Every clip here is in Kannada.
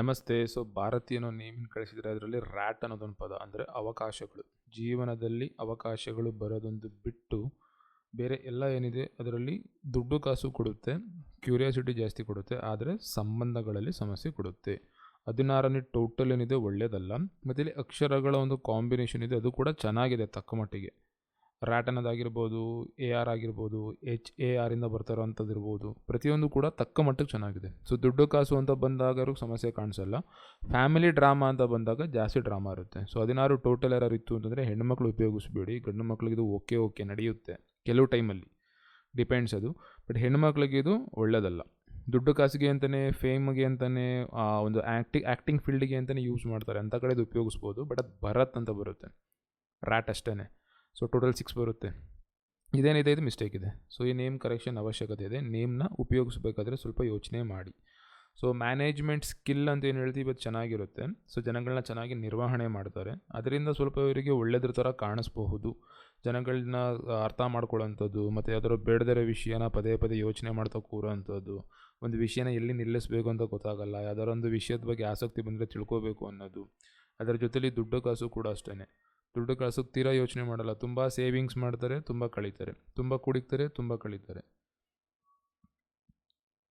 ನಮಸ್ತೆ. ಸೊ ಭಾರತೀಯ ನೇಮಿನ ಕಳಿಸಿದರೆ ಅದರಲ್ಲಿ ರ್ಯಾಟ್ ಅನ್ನೋದೊಂದು ಪದ, ಅಂದರೆ ಅವಕಾಶಗಳು. ಜೀವನದಲ್ಲಿ ಅವಕಾಶಗಳು ಬರೋದೊಂದು ಬಿಟ್ಟು ಬೇರೆ ಎಲ್ಲ ಏನಿದೆ, ಅದರಲ್ಲಿ ದುಡ್ಡು ಕಾಸು ಕೊಡುತ್ತೆ, ಕ್ಯೂರಿಯಾಸಿಟಿ ಜಾಸ್ತಿ ಕೊಡುತ್ತೆ, ಆದರೆ ಸಂಬಂಧಗಳಲ್ಲಿ ಸಮಸ್ಯೆ ಕೊಡುತ್ತೆ. ಹದಿನಾರನೇ ಟೋಟಲ್ ಏನಿದೆ ಒಳ್ಳೆಯದಲ್ಲ. ಮತ್ತು ಇಲ್ಲಿ ಅಕ್ಷರಗಳ ಒಂದು ಕಾಂಬಿನೇಷನ್ ಇದೆ, ಅದು ಕೂಡ ಚೆನ್ನಾಗಿದೆ ತಕ್ಕ ಮಟ್ಟಿಗೆ. ರ್ಯಾಟ್ ಅನ್ನೋದಾಗಿರ್ಬೋದು ಎ ಆರ್ ಆಗಿರ್ಬೋದು ಎಚ್ ಎ ಆರಿಂದ ಬರ್ತಾ ಇರೋವಂಥದ್ದು ಇರ್ಬೋದು, ಪ್ರತಿಯೊಂದು ಕೂಡ ತಕ್ಕ ಮಟ್ಟಕ್ಕೆ ಚೆನ್ನಾಗಿದೆ. ಸೊ ದುಡ್ಡು ಕಾಸು ಅಂತ ಬಂದಾಗ ಸಮಸ್ಯೆ ಕಾಣಿಸಲ್ಲ. ಫ್ಯಾಮಿಲಿ ಡ್ರಾಮಾ ಅಂತ ಬಂದಾಗ ಜಾಸ್ತಿ ಡ್ರಾಮಾ ಇರುತ್ತೆ. ಸೊ ಹದಿನಾರು ಟೋಟಲ್ ಯಾರು ಇತ್ತು ಅಂತಂದರೆ ಹೆಣ್ಣುಮಕ್ಳು ಉಪಯೋಗಿಸ್ಬೇಡಿ, ಗಂಡು ಮಕ್ಳಿಗೆ ಇದು ಓಕೆ ಓಕೆ ನಡೆಯುತ್ತೆ ಕೆಲವು ಟೈಮಲ್ಲಿ ಡಿಪೆಂಡ್ಸ್ ಅದು. ಬಟ್ ಹೆಣ್ಮಕ್ಳಿಗೆ ಇದು ಒಳ್ಳೆಯದಲ್ಲ ದುಡ್ಡು ಕಾಸಿಗೆ ಅಂತಲೇ ಫೇಮ್ಗೆ ಅಂತಲೇ ಒಂದು ಆ್ಯಕ್ಟಿ ಆ್ಯಕ್ಟಿಂಗ್ ಫೀಲ್ಡಿಗೆ ಅಂತಲೇ ಯೂಸ್ ಮಾಡ್ತಾರೆ. ಅಂಥ ಕಡೆ ಇದು ಉಪಯೋಗಿಸ್ಬೋದು ಬಟ್ ಅದು ಭರತ್ ಅಂತ ಬರುತ್ತೆ. ರ್ಯಾಟ್ ಅಷ್ಟೇ ಸೊ ಟೋಟಲ್ ಸಿಕ್ಸ್ ಬರುತ್ತೆ. ಇದೇನಿದೆ ಇದು ಮಿಸ್ಟೇಕ್ ಇದೆ. ಸೊ ಈ ನೇಮ್ ಕರೆಕ್ಷನ್ ಅವಶ್ಯಕತೆ ಇದೆ. ನೇಮ್ನ ಉಪಯೋಗಿಸ್ಬೇಕಾದ್ರೆ ಸ್ವಲ್ಪ ಯೋಚನೆ ಮಾಡಿ. ಸೊ ಮ್ಯಾನೇಜ್ಮೆಂಟ್ ಸ್ಕಿಲ್ ಅಂತ ಏನು ಹೇಳ್ತೀವಿ? ಅದು ಚೆನ್ನಾಗಿರುತ್ತೆ. ಸೊ ಜನಗಳನ್ನ ಚೆನ್ನಾಗಿ ನಿರ್ವಹಣೆ ಮಾಡ್ತಾರೆ. ಅದರಿಂದ ಸ್ವಲ್ಪ ಇವರಿಗೆ ಒಳ್ಳೆಯದ್ರ ಥರ ಕಾಣಿಸ್ಬಹುದು. ಜನಗಳನ್ನ ಅರ್ಥ ಮಾಡ್ಕೊಳ್ಳೋಂಥದ್ದು ಮತ್ತು ಯಾವ್ದಾದ್ರು ಬೇಡದಿರೋ ವಿಷಯನ ಪದೇ ಪದೇ ಯೋಚನೆ ಮಾಡ್ತಾ ಕೂರೋವಂಥದ್ದು, ಒಂದು ವಿಷಯನ ಎಲ್ಲಿ ನಿಲ್ಲಿಸಬೇಕು ಅಂತ ಗೊತ್ತಾಗಲ್ಲ ಯಾವ್ದಾರೊಂದು ವಿಷಯದ ಬಗ್ಗೆ ಆಸಕ್ತಿ ಬಂದರೆ ತಿಳ್ಕೊಬೇಕು ಅನ್ನೋದು. ಅದರ ಜೊತೆಲಿ ದುಡ್ಡು ಕಾಸು ಕೂಡ ಅಷ್ಟೇ ದುಡ್ಡು ಕಾಸು ತೀರಾ ಯೋಚನೆ ಮಾಡಲ್ಲ. ತುಂಬ ಸೇವಿಂಗ್ಸ್ ಮಾಡ್ತಾರೆ, ತುಂಬ ಕಳೀತಾರೆ. ತುಂಬ ಕುಡಿತಾರೆ ತುಂಬ ಕಳೀತಾರೆ.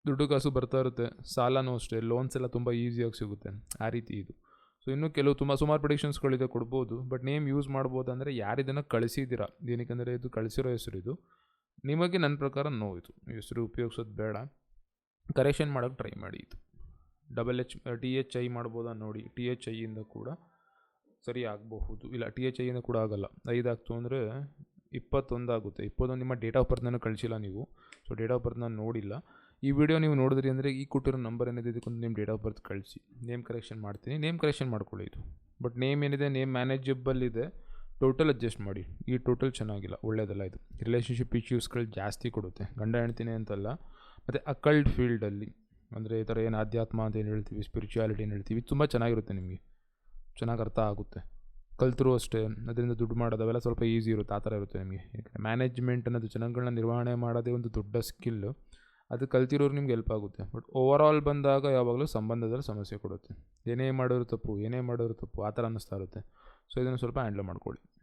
ದುಡ್ಡು ಕಾಸು ಬರ್ತಾ ಇರುತ್ತೆ. ಸಾಲನೂ ಅಷ್ಟೇ. ಲೋನ್ಸ್ ಎಲ್ಲ ತುಂಬ ಈಸಿಯಾಗಿ ಸಿಗುತ್ತೆ. ಆ ರೀತಿ ಇದು. ಸೊ ಇನ್ನೂ ಕೆಲವು ತುಂಬ ಸುಮಾರು ಪ್ರಿಡಿಕ್ಷನ್ಸ್ಗಳಿದೆ ಕೊಡ್ಬೋದು. ಬಟ್ ನೇಮ್ ಯೂಸ್ ಮಾಡ್ಬೋದು ಅಂದರೆ ಯಾರು ಇದನ್ನು ಕಳಿಸಿದ್ದೀರಾ? ಏನಕ್ಕೆ ಇದು ಕಳಿಸಿರೋ ಹೆಸರು ಇದು. ನಿಮಗೆ ನನ್ನ ಪ್ರಕಾರ ನೋವಿತು ಹೆಸರು ಉಪಯೋಗಿಸೋದು ಬೇಡ. ಕರೆಕ್ಷನ್ ಮಾಡೋಕ್ಕೆ ಟ್ರೈ ಮಾಡಿ ಇದು. Double H T H I ಮಾಡ್ಬೋದಾ ನೋಡಿ. ಟಿ ಎಚ್ ಐಯಿಂದ ಕೂಡ. ಸರಿ ಆಗಬಹುದು. ಇಲ್ಲ ಟಿ ಎಚ್ ಐನೂ ಕೂಡ ಆಗಲ್ಲ. ಆಗ್ತು ಅಂದರೆ ಇಪ್ಪತ್ತೊಂದು ಆಗುತ್ತೆ. ಇಪ್ಪತ್ತೊಂದು ನಿಮ್ಮ ಡೇಟ್ ಆಫ್ ಬರ್ತ್ನ ಕಳಿಸಿಲ್ಲ ನೀವು. ಸೊ ಡೇಟ್ ಆಫ್ ಬರ್ತ್ ನಾನು ನೋಡಿಲ್ಲ. ಈ ವಿಡಿಯೋ ನೀವು ನೋಡಿದ್ರಿ ಅಂದರೆ ಈ ಕೊಟ್ಟಿರೋ ನಂಬರ್ ಏನಿದೆ ಇದಕ್ಕೊಂದು ನಿಮ್ಮ ಡೇಟ್ ಆಫ್ ಬರ್ತ್ ಕಳಿಸಿ. ನೇಮ್ ಕರೆಕ್ಷನ್ ಮಾಡ್ತೀನಿ. ನೇಮ್ ಕರೆಕ್ಷನ್ ಮಾಡ್ಕೊಳ್ಳಿ ಇದು. ಬಟ್ ನೇಮ್ ಏನಿದೆ ನೇಮ್ ಮ್ಯಾನೇಜಬಲ್ ಇದೆ. ಟೋಟಲ್ ಅಡ್ಜಸ್ಟ್ ಮಾಡಿ. ಈ ಟೋಟಲ್ ಚೆನ್ನಾಗಿಲ್ಲ. ಒಳ್ಳೆಯದಲ್ಲ ಇದು. ರಿಲೇಷನ್ಶಿಪ್ ಇಶ್ಯೂಸ್ಗಳು ಜಾಸ್ತಿ ಕೊಡುತ್ತೆ. ಗಂಡ ಹೆಣ್ತೀನಿ ಅಂತಲ್ಲ. ಮತ್ತು ಅಕಲ್ಡ್ ಫೀಲ್ಡಲ್ಲಿ ಅಂದರೆ ಈ ಥರ ಏನು ಆಧ್ಯಾತ್ಮ ಅಂತ ಏನು ಹೇಳ್ತೀವಿ ಸ್ಪಿರಿಚುಯಾಲಿಟಿ ಏನು ಹೇಳ್ತೀವಿ, ತುಂಬ ಚೆನ್ನಾಗಿರುತ್ತೆ ನಿಮಗೆ. ಚೆನ್ನಾಗಿ ಅರ್ಥ ಆಗುತ್ತೆ. ಕಲ್ತರೂ ಅಷ್ಟೇ, ಅದರಿಂದ ದುಡ್ಡು ಮಾಡೋದು ಅವೆಲ್ಲ ಸ್ವಲ್ಪ ಈಸಿ ಇರುತ್ತೆ, ಆ ಥರ ಇರುತ್ತೆ ನಿಮಗೆ. ಮ್ಯಾನೇಜ್ಮೆಂಟ್ ಅನ್ನೋದು ಜನಗಳನ್ನ ನಿರ್ವಹಣೆ ಮಾಡೋದೇ ಒಂದು ದೊಡ್ಡ ಸ್ಕಿಲ್ಲು ಅದು ಕಲ್ತಿರೋರು ನಿಮ್ಗೆ ಹೆಲ್ಪ್ ಆಗುತ್ತೆ. ಬಟ್ ಓವರ್ ಆಲ್ ಬಂದಾಗ ಯಾವಾಗಲೂ ಸಂಬಂಧದಲ್ಲಿ ಸಮಸ್ಯೆ ಕೊಡುತ್ತೆ. ಏನೇ ಮಾಡೋರು ತಪ್ಪು, ಏನೇ ಮಾಡೋರು ತಪ್ಪು, ಆ ಥರ ಅನ್ನಿಸ್ತಾ ಇರುತ್ತೆ. ಸೊ ಇದನ್ನು ಸ್ವಲ್ಪ ಹ್ಯಾಂಡಲ್ ಮಾಡ್ಕೊಳ್ಳಿ.